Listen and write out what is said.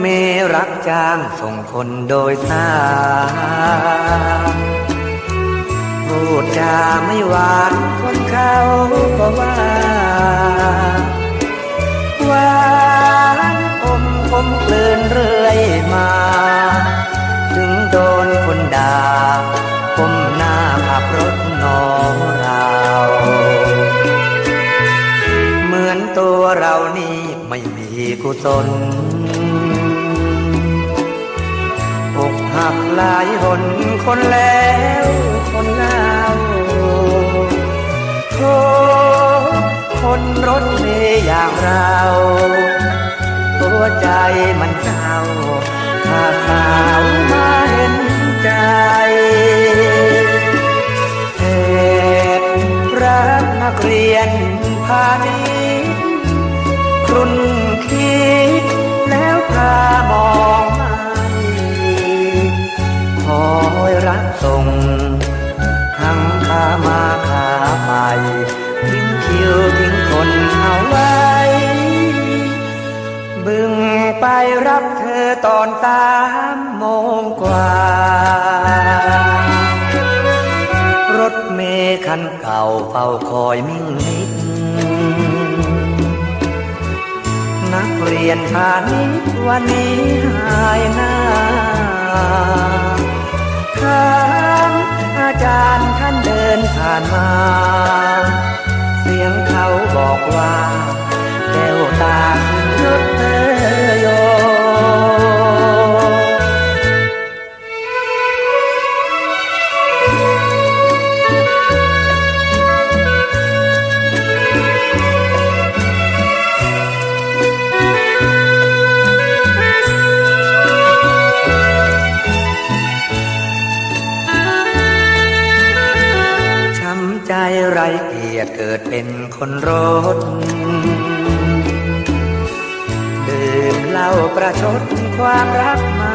เมรักจ้างส่งคนโดยสารพูดจาไม่หวานคนเขาก็ว่า หวานอมคมกลืนเรื่อยมา ถึงโดนคนด่าก้มหน้าขับรถนองเรา เหมือนตัวเรานี่ไม่มีกุศล หักหลายหนคนแล้วคนเล่าโทษคนรถเมย์อย่างเรา ตัวใจมันเศร้าถ้าสาวมาเห็นใจเหตุรักนักเรียนพาณิชย์รุ่นคิดแล้วพามอง บึงไปรับเธอตอนสามโมงกว่า รถเมคันเก่าเฝ้าคอยมิ่งมิด นักเรียนพาณิชย์วันนี้หายหน้าถามอาจารย์ท่านเดินผ่านมา เสียงเขาบอกว่าแก้ว ไรเกียรติเกิดเป็นคนรถดื่มเหล้าประชดความรักมา